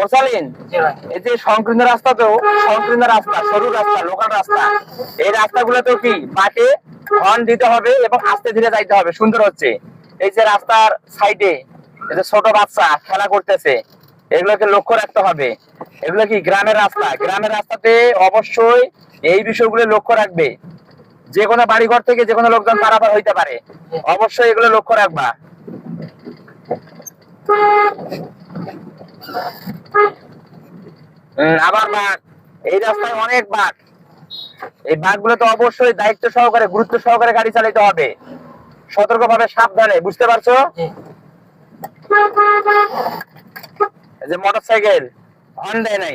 মোরসালিন এই যে সংকীর্ণ রাস্তাতেও সংকীর্ণ রাস্তা, সরু রাস্তা, লোকাল রাস্তা। এই রাস্তাগুলোতেও কি বাঁকে হর্ন দিতে হবে এবং আস্তে ধীরে যাইতে হবে? সুন্দর হচ্ছে। এই যে রাস্তার সাইডে এই যে ছোট বাচ্চা খেলা করতেছে, এগুলোকে লক্ষ্য রাখতে হবে। এগুলো কি গ্রামের রাস্তা? গ্রামের রাস্তাতে অবশ্যই এই বিষয়গুলো লক্ষ্য রাখবে। যে কোনো বাড়িঘর থেকে যে কোনো লোকজন পারাপার হইতে পারে। অবশ্যই এগুলো লক্ষ্য রাখবা। আবার বাঘ। এই রাস্তায় অনেক বাঘ। এই বাঘগুলো তো অবশ্যই দায়িত্ব সহকারে, গুরুত্ব সহকারে গাড়ি চালাতে হবে। সতর্ক ভাবে সাবধানে, বুঝতে পারছ? যে মোটরসাইকেল হর্ন দেয় নাই।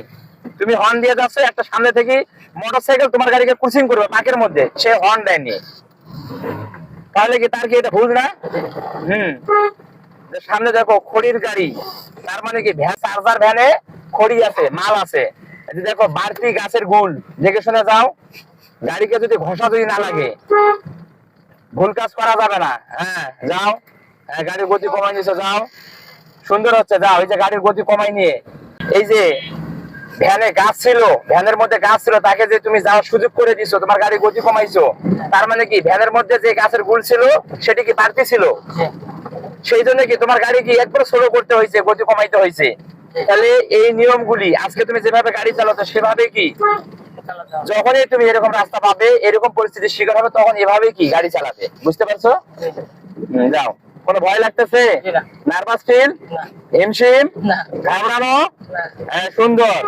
তুমি হর্ন দিয়ে যাচ্ছ, একটা সামনে থেকে মোটরসাইকেল তোমার গাড়িকে ক্রসিং করবে পাকের মধ্যে। সে হর্ন দেয়নি। তাহলে কি তার কি এটা ভুল না? হুম। সামনে দেখো, খড়ির গাড়ি। তার মানে কি, ভ্যান, চার্জার ভ্যানে খড়ি আছে মাল আছে। দেখো বাড়তি গাছের গুল। দেখে শুনে যাও। গাড়িকে যদি ঘষা যদি না লাগে ভুল কাজ করা যাবে না। হ্যাঁ যাও। হ্যাঁ, গাড়ির গতি কমাই নিছো যাও। সুন্দর হচ্ছে যাও। এই যে গাড়ির গতি কমাই নিয়ে এই যে ভ্যানে গাছ ছিল ভ্যানের মধ্যে গাছ ছিল তাকে যে তুমি যাওয়ার সুযোগ করে দিছো তোমার গাড়ি গতি কমাইছো তার মানে কি? ভ্যানের মধ্যে যে গাছের গুল ছিল সেটি কি বাড়তি ছিল? সেই জন্য কি তোমার গাড়ি কি একবার স্লো করতে হয়েছে গতি কমাইতে হয়েছে? তাহলে এই নিয়মগুলি আজকে তুমি যেভাবে গাড়ি চালাতো সেভাবে কি? যখনই তুমি এরকম রাস্তা পাবে এরকম পরিস্থিতির শিকার হবে তখন এভাবে কি গাড়ি চালাবে? বুঝতে পারছ? যাও। কোনো ভয় লাগতেছে? নার্ভাস ফিল হিমশিম? ঘাবড়ানো? হ্যাঁ, সুন্দর।